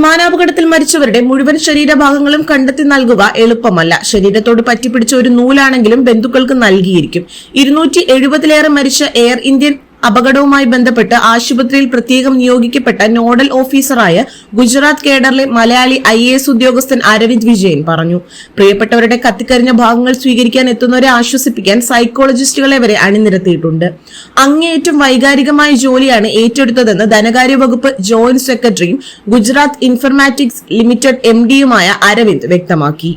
വിമാനാപകടത്തിൽ മരിച്ചവരുടെ മുഴുവൻ ശരീരഭാഗങ്ങളും കണ്ടെത്തി നൽകുക എളുപ്പമല്ല. ശരീരത്തോട് പറ്റിപ്പിടിച്ച ഒരു നൂലാണെങ്കിലും ബന്ധുക്കൾക്ക് നൽകിയിരിക്കും. ഇരുന്നൂറ്റി എഴുപതിലേറെ മരിച്ച എയർ ഇന്ത്യൻ അപകടവുമായി ബന്ധപ്പെട്ട് ആശുപത്രിയിൽ പ്രത്യേകം നിയോഗിക്കപ്പെട്ട നോഡൽ ഓഫീസറായ ഗുജറാത്ത് കേഡറിലെ മലയാളി ഐ ഉദ്യോഗസ്ഥൻ അരവിന്ദ് വിജയൻ പറഞ്ഞു. പ്രിയപ്പെട്ടവരുടെ കത്തിക്കരിഞ്ഞ ഭാഗങ്ങൾ സ്വീകരിക്കാൻ എത്തുന്നവരെ ആശ്വസിപ്പിക്കാൻ സൈക്കോളജിസ്റ്റുകളെ വരെ അണിനിരത്തിയിട്ടുണ്ട്. അങ്ങേയറ്റം വൈകാരികമായ ജോലിയാണ് ഏറ്റെടുത്തതെന്ന് ധനകാര്യ വകുപ്പ് ജോയിന്റ് സെക്രട്ടറിയും ഗുജറാത്ത് ഇൻഫർമാറ്റിക്സ് ലിമിറ്റഡ് എം ഡിയുമായ അരവിന്ദ് വ്യക്തമാക്കി.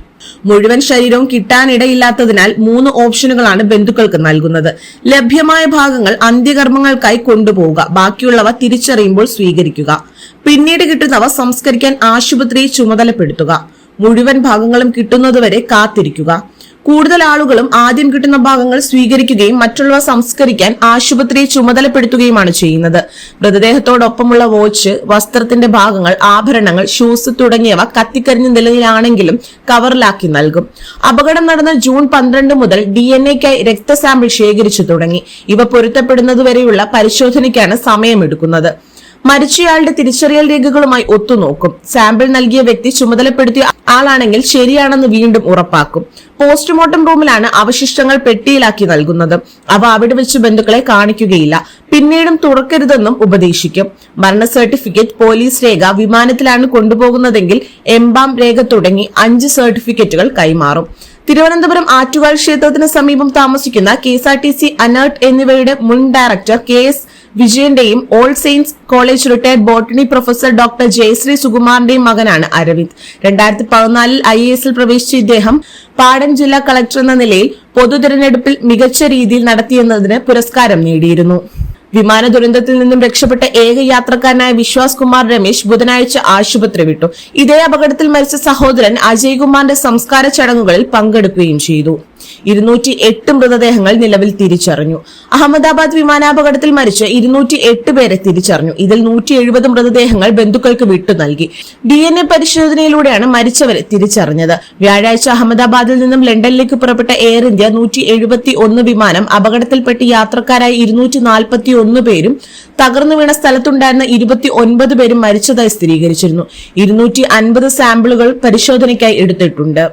മുഴുവൻ ശരീരവും കിട്ടാനിടയില്ലാത്തതിനാൽ മൂന്ന് ഓപ്ഷനുകളാണ് ബന്ധുക്കൾക്ക് നൽകുന്നത്. ലഭ്യമായ ഭാഗങ്ങൾ അന്ത്യകർമ്മങ്ങൾക്കായി കൊണ്ടുപോവുക. ബാക്കിയുള്ളവ തിരിച്ചറിയുമ്പോൾ സ്വീകരിക്കുക. പിന്നീട് കിട്ടുന്നവ സംസ്കരിക്കാൻ ആശുപത്രിയെ ചുമതലപ്പെടുത്തുക. മുഴുവൻ ഭാഗങ്ങളും കിട്ടുന്നതുവരെ കാത്തിരിക്കുക. കൂടുതൽ ആളുകളും ആദ്യം കിട്ടുന്ന ഭാഗങ്ങൾ സ്വീകരിക്കുകയും മറ്റുള്ളവ സംസ്കരിക്കാൻ ആശുപത്രിയെ ചുമതലപ്പെടുത്തുകയുമാണ് ചെയ്യുന്നത്. മൃതദേഹത്തോടൊപ്പമുള്ള വാച്ച് വസ്ത്രത്തിന്റെ ഭാഗങ്ങൾ ആഭരണങ്ങൾ ഷൂസ് തുടങ്ങിയവ കത്തിക്കരിഞ്ഞ നിലയിലാണെങ്കിലും കവറിലാക്കി നൽകും. അപകടം നടന്ന ജൂൺ പന്ത്രണ്ട് മുതൽ ഡി എൻ എക്കായി രക്തസാമ്പിൾ ശേഖരിച്ചു തുടങ്ങി. ഇവ പൊരുത്തപ്പെടുന്നതുവരെയുള്ള പരിശോധനയ്ക്കാണ് സമയമെടുക്കുന്നത്. മരിച്ചയാളുടെ തിരിച്ചറിയൽ രേഖകളുമായി ഒത്തുനോക്കും. സാമ്പിൾ നൽകിയ വ്യക്തി ചുമതലപ്പെടുത്തിയ ആളാണെങ്കിൽ ശരിയാണെന്ന് വീണ്ടും ഉറപ്പാക്കും. പോസ്റ്റ്മോർട്ടം റൂമിലാണ് അവശിഷ്ടങ്ങൾ പെട്ടിയിലാക്കി നൽകുന്നത്. അവ അവിടെ വെച്ച് ബന്ധുക്കളെ കാണിക്കുകയില്ല. പിന്നീടും തുറക്കരുതെന്നും ഉപദേശിക്കും. മരണ സർട്ടിഫിക്കറ്റ് പോലീസ് രേഖ വിമാനത്തിലാണ് കൊണ്ടുപോകുന്നതെങ്കിൽ എംബാം രേഖ തുടങ്ങി അഞ്ച് സർട്ടിഫിക്കറ്റുകൾ കൈമാറും. തിരുവനന്തപുരം ആറ്റുകാൽ ക്ഷേത്രത്തിന് സമീപം താമസിക്കുന്ന K S R T C ANERT എന്നിവയുടെ മുൻ director K S വിജയന്റെയും all saints college retired botany professor doctor Jayasree സുകുമാറിന്റെയും മകനാണ് അരവിന്ദ്. രണ്ടായിരത്തി പതിനാലിൽ ഐ എസിൽ പ്രവേശിച്ച ഇദ്ദേഹം പാടൻ ജില്ലാ കളക്ടർ എന്ന നിലയിൽ പൊതു തിരഞ്ഞെടുപ്പിൽ മികച്ച രീതിയിൽ നടത്തിയെന്നതിന് പുരസ്കാരം നേടിയിരുന്നു. വിമാന ദുരന്തത്തിൽ നിന്നും രക്ഷപ്പെട്ട ഏക യാത്രക്കാരനായ വിശ്വാസ് കുമാർ രമേശ് ബുധനാഴ്ച ആശുപത്രി വിട്ടു. ഇതേ അപകടത്തിൽ മരിച്ച സഹോദരൻ അജയ് കുമാറിന്റെ സംസ്കാര ചടങ്ങുകളിൽ പങ്കെടുക്കുകയും ചെയ്തു. ഇരുന്നൂറ്റി എട്ട് മൃതദേഹങ്ങൾ നിലവിൽ തിരിച്ചറിഞ്ഞു. അഹമ്മദാബാദ് വിമാനാപകടത്തിൽ മരിച്ച ഇരുന്നൂറ്റി എട്ട് പേരെ തിരിച്ചറിഞ്ഞു. ഇതിൽ നൂറ്റി എഴുപത് മൃതദേഹങ്ങൾ ബന്ധുക്കൾക്ക് വിട്ടു നൽകി. ഡി എൻ എ പരിശോധനയിലൂടെയാണ് മരിച്ചവരെ തിരിച്ചറിഞ്ഞത്. വ്യാഴാഴ്ച അഹമ്മദാബാദിൽ നിന്നും ലണ്ടനിലേക്ക് പുറപ്പെട്ട എയർ ഇന്ത്യ നൂറ്റി എഴുപത്തി ഒന്ന് വിമാനം അപകടത്തിൽപ്പെട്ട് യാത്രക്കാരായ ഇരുന്നൂറ്റി നാൽപ്പത്തി ഒന്ന് പേരും തകർന്നു വീണ സ്ഥലത്തുണ്ടായിരുന്ന ഇരുപത്തി ഒൻപത് പേരും മരിച്ചതായി സ്ഥിരീകരിച്ചിരുന്നു. ഇരുന്നൂറ്റി അൻപത് സാമ്പിളുകൾ പരിശോധനയ്ക്കായി എടുത്തിട്ടുണ്ട്.